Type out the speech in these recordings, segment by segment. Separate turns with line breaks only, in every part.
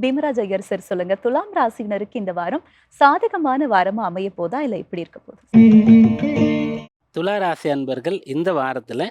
Bheemaraj Iyer sir சொல்லுங்க. துலாம் ராசினருக்கு இந்த வாரம் சாதகமான வாரமா அமைய போதா? இல்ல எப்படி இருக்க துலா
ராசி அன்பர்கள் இந்த வாரத்தில்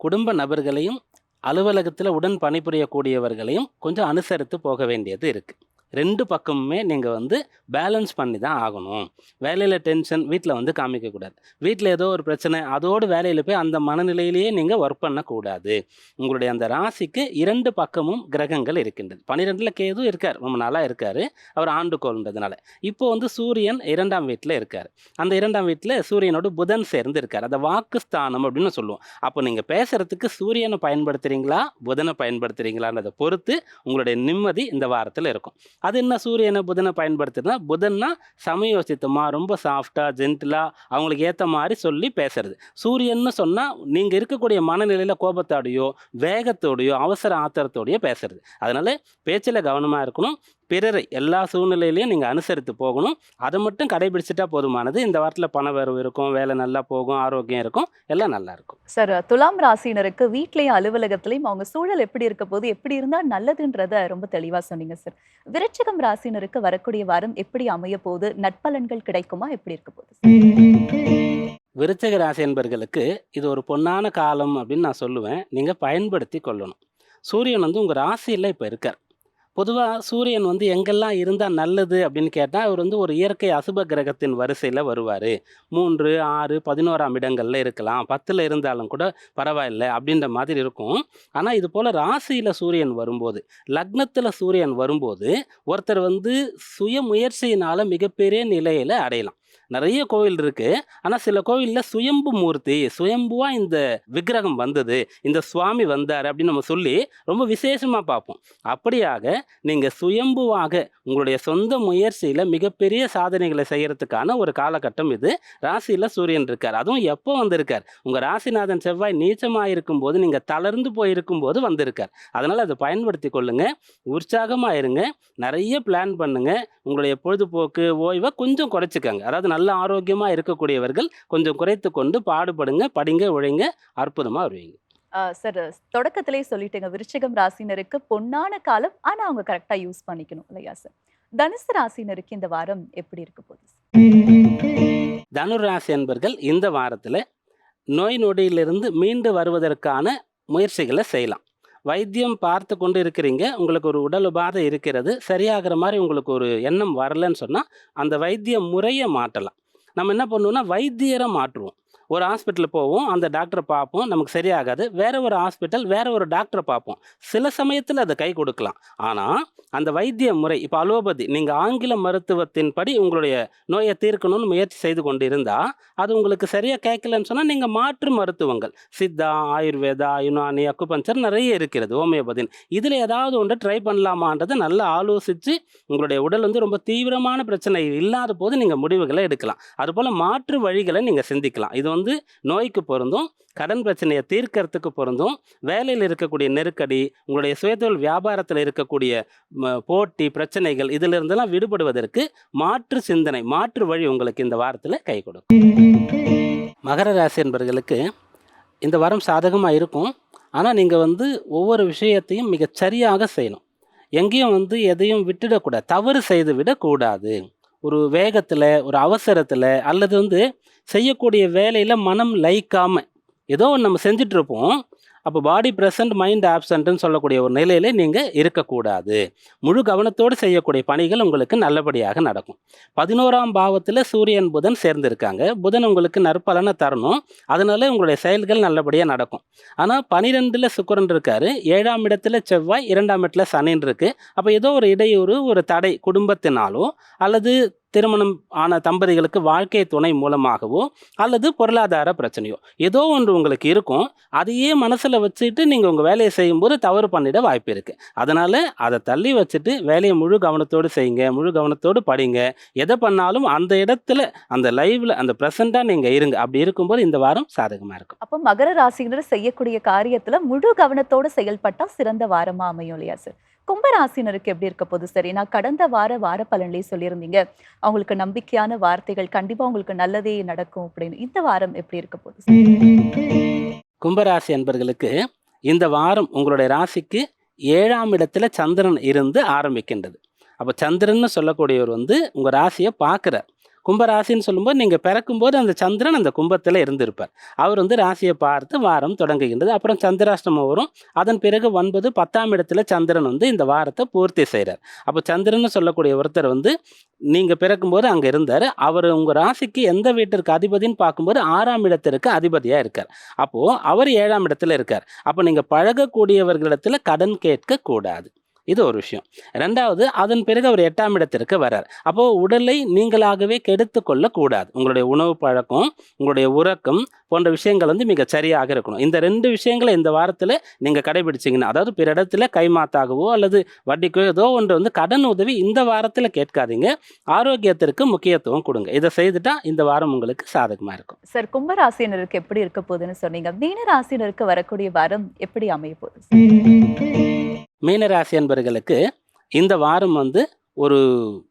குடும்ப நபர்களையும் அலுவலகத்தில் உடன் பணிபுரியக்கூடியவர்களையும் கொஞ்சம் அனுசரித்து போக வேண்டியது இருக்குது ரெண்டு பக்கமுமே நீங்கள் வந்து பேலன்ஸ் பண்ணி தான் ஆகணும். வேலையில் டென்ஷன் வீட்டில் வந்து காமிக்கக்கூடாது வீட்டில் ஏதோ ஒரு பிரச்சனை அதோடு வேலையில் போய் அந்த மனநிலையிலேயே நீங்கள் ஒர்க் பண்ணக்கூடாது. உங்களுடைய அந்த ராசிக்கு இரண்டு பக்கமும் கிரகங்கள் இருக்கின்றது. பன்னிரெண்டில் கேது இருக்கார் ரொம்ப நாளாக இருக்கார். அவர் ஆண்டுகோள்ன்றதுனால. இப்போ வந்து சூரியன் இரண்டாம் வீட்டில் இருக்கார். அந்த இரண்டாம் வீட்டில் சூரியனோடு புதன் சேர்ந்து இருக்கார். அதை வாக்குஸ்தானம் அப்படின்னு சொல்லுவோம். அப்போ நீங்கள் பேசுகிறதுக்கு சூரியனை பயன்படுத்துகிறீங்களா புதனை பயன்படுத்துகிறீங்களான்றதை பொறுத்து உங்களுடைய நிம்மதி இந்த வாரத்தில் இருக்கும். அது என்ன சூரியனை புதனை பயன்படுத்துறதுனா புதன்னா சமயோசித்தமாக ரொம்ப சாஃப்டாக ஜென்டிலாக அவங்களுக்கு ஏற்ற மாதிரி சொல்லி பேசுறது. சூரியன்னு சொன்னால் நீங்கள் இருக்கக்கூடிய மனநிலையில் கோபத்தோடையோ வேகத்தோடையோ அவசர ஆத்திரத்தோடையோ பேசுறது. அதனால் பேச்சில் கவனமாக இருக்கணும். பிறரை எல்லா சூழ்நிலையிலையும் நீங்கள் அனுசரித்து போகணும். அதை மட்டும் கடைபிடிச்சிட்டா போதுமானது. இந்த வாரத்தில் பண வரவு இருக்கும் வேலை நல்லா போகும் ஆரோக்கியம் இருக்கும் எல்லாம் நல்லா இருக்கும்.
சார் துலாம் ராசினருக்கு வீட்லயும் அலுவலகத்திலயும் அவங்க சூழல் எப்படி இருக்க போது எப்படி இருந்தா நல்லதுன்றத ரொம்ப தெளிவா சொன்னீங்க சார். விருச்சிகம் ராசினருக்கு வரக்கூடிய வாரம் எப்படி அமைய போகுது? நட்பலன்கள் கிடைக்குமா? எப்படி இருக்க போகுது
விருச்சக ராசி என்பர்களுக்கு இது ஒரு பொன்னான காலம் அப்படின்னு நான் சொல்லுவேன். நீங்கள் பயன்படுத்தி கொள்ளணும். சூரியன் வந்து உங்கள் ராசியில் இப்போ இருக்கார். பொதுவாக சூரியன் வந்து எங்கெல்லாம் இருந்தால் நல்லது அப்படின்னு கேட்டால் அவர் வந்து ஒரு இயற்கை அசுப கிரகத்தின் வரிசையில் வருவார். மூன்று ஆறு பதினோராம் இடங்களில் இருக்கலாம். பத்தில் இருந்தாலும் கூட பரவாயில்ல அப்படின்ற மாதிரி இருக்கும். ஆனால் இது போல் ராசியில் சூரியன் வரும்போது லக்னத்தில் சூரியன் வரும்போது ஒருத்தர் வந்து சுய முயற்சியினால் மிகப்பெரிய நிலையில் அடையலாம். நிறைய கோவில் இருக்குது ஆனால் சில கோவிலில் சுயம்பு மூர்த்தி சுயம்புவாக இந்த விக்கிரகம் வந்தது இந்த சுவாமி வந்தார் அப்படின்னு நம்ம சொல்லி ரொம்ப விசேஷமாக பார்ப்போம். அப்படியாக நீங்கள் சுயம்புவாக உங்களுடைய சொந்த முயற்சியில் மிகப்பெரிய சாதனைகளை செய்கிறதுக்கான ஒரு காலகட்டம் இது. ராசியில் சூரியன் இருக்கார். அதுவும் எப்போ வந்திருக்கார்? உங்கள் ராசிநாதன் செவ்வாய் நீச்சமாக இருக்கும்போது நீங்கள் தளர்ந்து போயிருக்கும் போது வந்திருக்கார். அதனால் அதை பயன்படுத்தி கொள்ளுங்கள் உற்சாகமாக இருங்க. நிறைய பிளான் பண்ணுங்கள் உங்களுடைய பொழுதுபோக்கு ஓய்வை கொஞ்சம் குறைச்சிக்கங்க. அதாவது நல்ல ஆரோக்கியமாக இருக்கக்கூடியவர்கள் கொஞ்சம் குறைத்து கொண்டு பாடுபடுங்க படிங்க உழைங்க அற்புதமாக வருவீங்க.
சார் தொடக்கத்திலே சொல்லிட்டேங்க விருச்சிகம் ராசினருக்கு பொன்னான காலம் ஆனா அவங்க கரெக்டா யூஸ் பண்ணிக்கணும் இல்லையா சார்? தனுசு ராசினருக்கு இந்த வாரம் எப்படி இருக்க போகுது
தனுராசி என்பர்கள் இந்த வாரத்தில் நோய் நொடியிலிருந்து மீண்டு வருவதற்கான முயற்சிகளை செய்யலாம். வைத்தியம் பார்த்து கொண்டு இருக்கிறீங்க உங்களுக்கு ஒரு உடல் உபாதை இருக்கிறது சரியாகிற மாதிரி உங்களுக்கு ஒரு எண்ணம் வரலன்னு சொன்னால் அந்த வைத்திய முறையை மாற்றலாம். நம்ம என்ன பண்ணுவோம்னா வைத்தியரை மாற்றுவோம். ஒரு ஹாஸ்பிட்டல் போவோம் அந்த டாக்டரை பார்ப்போம் நமக்கு சரியாகாது. வேற ஒரு ஹாஸ்பிட்டல் வேற ஒரு டாக்டரை பார்ப்போம். சில சமயத்தில் அதை கை கொடுக்கலாம். ஆனால் அந்த வைத்திய முறை இப்போ அலோபதி நீங்கள் ஆங்கில மருத்துவத்தின் படி உங்களுடைய நோயை தீர்க்கணும்னு முயற்சி செய்து கொண்டு இருந்தால் அது உங்களுக்கு சரியாக கேட்கலன்னு சொன்னால் நீங்கள் மாற்று மருத்துவங்கள் சித்தா ஆயுர்வேதா யுனானி அக்குபஞ்சர் நிறைய இருக்கிறது ஹோமியோபதின். இதில் ஏதாவது ஒன்று ட்ரை பண்ணலாமான்றதை நல்லா ஆலோசித்து உங்களுடைய உடல் வந்து ரொம்ப தீவிரமான பிரச்சனை இல்லாத போது நீங்கள் முடிவுகளை எடுக்கலாம். அதுபோல் மாற்று வழிகளை நீங்கள் சிந்திக்கலாம். இது வந்து நோய்க்கு பொருந்தும் கடன் பிரச்சனையை தீர்க்கறதுக்கு பொருந்தும் வேலையில் இருக்கக்கூடிய நெருக்கடி உங்களுடைய சுயதொழில் வியாபாரத்தில் இருக்கக்கூடிய போட்டி பிரச்சனைகள் இதிலிருந்தெல்லாம் விடுபடுவதற்கு மாற்று சிந்தனை மாற்று வழி உங்களுக்கு இந்த வாரத்தில் கை கொடுக்கும். மகர ராசி என்பவர்களுக்கு இந்த வாரம் சாதகமாக இருக்கும். ஆனால் நீங்கள் வந்து ஒவ்வொரு விஷயத்தையும் மிகச் சரியாக செய்யணும். எங்கேயும் வந்து எதையும் விட்டுடக்கூடாது தவறு செய்து விடக்கூடாது. ஒரு வேகத்தில் ஒரு அவசரத்தில் அல்லது வந்து செய்யக்கூடிய வேலையில் மனம் லைக்காமல் ஏதோ ஒன்று நம்ம செஞ்சிட்ருப்போம் இருப்போம். அப்போ பாடி ப்ரெசன்ட் மைண்ட் ஆப்சண்ட்னு சொல்லக்கூடிய ஒரு நிலையிலே நீங்கள் இருக்கக்கூடாது. முழு கவனத்தோடு செய்யக்கூடிய பணிகள் உங்களுக்கு நல்லபடியாக நடக்கும். பதினோராம் பாவத்தில் சூரியன் புதன் சேர்ந்திருக்காங்க. புதன் உங்களுக்கு நற்பலனை தரணும். அதனால உங்களுடைய செயல்கள் நல்லபடியாக நடக்கும். ஆனால் பனிரெண்டில் சுக்கரன் இருக்காரு. ஏழாம் இடத்துல செவ்வாய் இரண்டாம் இடத்துல சனின் இருக்குது அப்போ ஏதோ ஒரு இடையூறு ஒரு தடை குடும்பத்தினாலோ அல்லது திருமணம் ஆன தம்பதிகளுக்கு வாழ்க்கை துணை மூலமாகவோ அல்லது பொருளாதார பிரச்சனையோ. ஏதோ ஒன்று உங்களுக்கு இருக்கும். அதையே மனசில் வச்சுட்டு நீங்கள் உங்கள் வேலையை செய்யும்போது தவறு பண்ணிட வாய்ப்பு இருக்குது அதனால் அதை தள்ளி வச்சுட்டு வேலையை முழு கவனத்தோடு செய்யுங்க முழு கவனத்தோடு படிங்க. எதை பண்ணாலும் அந்த இடத்துல அந்த லைவில் அந்த ப்ரெசண்ட்டாக நீங்கள் இருங்க. அப்படி இருக்கும்போது இந்த வாரம் சாதகமாக இருக்கும்.
அப்போ மகர ராசினர் செய்யக்கூடிய காரியத்தில் முழு கவனத்தோடு செயல்பட்டால் சிறந்த வாரமாக அமையும் இல்லையா சார்? கும்பராசினருக்கு எப்படி இருக்க போது சரி நான் கடந்த வார வார பலன்லயே சொல்லியிருந்தீங்க. அவங்களுக்கு நம்பிக்கையான வார்த்தைகள் கண்டிப்பா உங்களுக்கு நல்லதே நடக்கும் அப்படின்னு. இந்த வாரம் எப்படி இருக்க போது
கும்பராசி அன்பர்களுக்கு இந்த வாரம் உங்களுடைய ராசிக்கு ஏழாம் இடத்துல சந்திரன் இருந்து ஆரம்பிக்கின்றது. அப்போ சந்திரன்னு சொல்லக்கூடியவர் வந்து உங்கள் ராசியை பார்க்குறார். கும்பராசின்னு சொல்லும்போது நீங்கள் பிறக்கும்போது அந்த சந்திரன் அந்த கும்பத்தில் இருந்திருப்பார். அவர் வந்து ராசியை பார்த்து வாரம் தொடங்குகின்றது. அப்புறம் சந்திராஷ்டமம் வரும். அதன் பிறகு ஒன்பது பத்தாம் இடத்துல சந்திரன் வந்து இந்த வாரத்தை பூர்த்தி செய்கிறார் அப்போ சந்திரன்னு சொல்லக்கூடிய ஒருத்தர் வந்து நீங்கள் பிறக்கும்போது அங்கே இருந்தார். அவர் உங்கள் ராசிக்கு எந்த வீட்டிற்கு அதிபதின்னு பார்க்கும்போது ஆறாம் இடத்திற்கு அதிபதியாக இருக்கார். அப்போது அவர் ஏழாம் இடத்துல இருக்கார். அப்போ நீங்கள் பழகக்கூடியவர்களிடத்தில் கடன் கேட்கக்கூடாது. இது ஒரு விஷயம். ரெண்டாவது அதன் பிறகு அவர் எட்டாம் இடத்திற்கு வரார் அப்போது உடலை நீங்களாகவே கெடுத்து கொள்ளக்கூடாது. உங்களுடைய உணவு பழக்கம் உங்களுடைய உறக்கம் போன்ற விஷயங்கள் வந்து மிக சரியாக இருக்கணும். இந்த ரெண்டு விஷயங்களை இந்த வாரத்தில் நீங்கள் கடைபிடிச்சிங்கன்னா அதாவது பிற இடத்துல கைமாத்தாகவோ அல்லது வட்டிக்கோ ஏதோ ஒன்று வந்து கடன் உதவி இந்த வாரத்தில் கேட்காதீங்க. ஆரோக்கியத்திற்கு முக்கியத்துவம் கொடுங்க. இதை செய்துட்டா இந்த வாரம் உங்களுக்கு சாதகமாக இருக்கும்.
சார் கும்பராசினருக்கு எப்படி இருக்க போகுதுன்னு சொன்னீங்க. மீனராசினருக்கு வரக்கூடிய வாரம் எப்படி அமைய போகுது?
மீனராசி என்பர்களுக்கு இந்த வாரம் வந்து ஒரு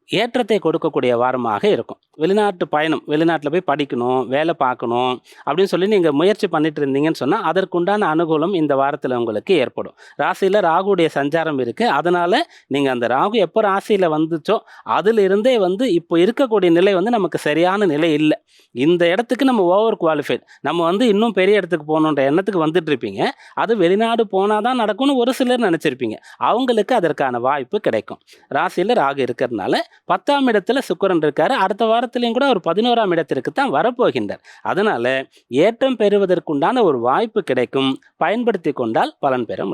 ஏற்றத்தை கொடுக்கக்கூடிய வாரமாக இருக்கும். வெளிநாட்டு பயணம் வெளிநாட்டில் போய் படிக்கணும் வேலை பார்க்கணும் அப்படின்னு சொல்லி நீங்கள் முயற்சி பண்ணிட்டு இருந்தீங்கன்னு சொன்னால் அதற்குண்டான அனுகூலம் இந்த வாரத்தில் உங்களுக்கு ஏற்படும். ராசியில் ராகுடைய சஞ்சாரம் இருக்குது அதனால் நீங்கள் அந்த ராகு எப்போ ராசியில் வந்துச்சோ அதிலிருந்தே வந்து இப்போ இருக்கக்கூடிய நிலை வந்து நமக்கு சரியான நிலை இல்லை. இந்த இடத்துக்கு நம்ம ஓவர் குவாலிஃபைட். நம்ம வந்து இன்னும் பெரிய இடத்துக்கு போகணுன்ற எண்ணத்துக்கு வந்துட்டுருப்பீங்க அது வெளிநாடு போனால் தான் நடக்கும்னு ஒரு சிலர் நினச்சிருப்பீங்க. அவங்களுக்கு அதற்கான வாய்ப்பு கிடைக்கும். ராசியில் ராகு இருக்கிறதுனால பத்தாம் இடத்துல சுக்கரன் இருக்காரு. அடுத்த வாரத்திலையும் கூட ஒரு பதினோராம் இடத்திற்கு தான் வரப்போகின்றார். அதனால ஏற்றம் பெறுவதற்குண்டான ஒரு வாய்ப்பு கிடைக்கும். பயன்படுத்தி கொண்டால் பலன் பெற முடியும்.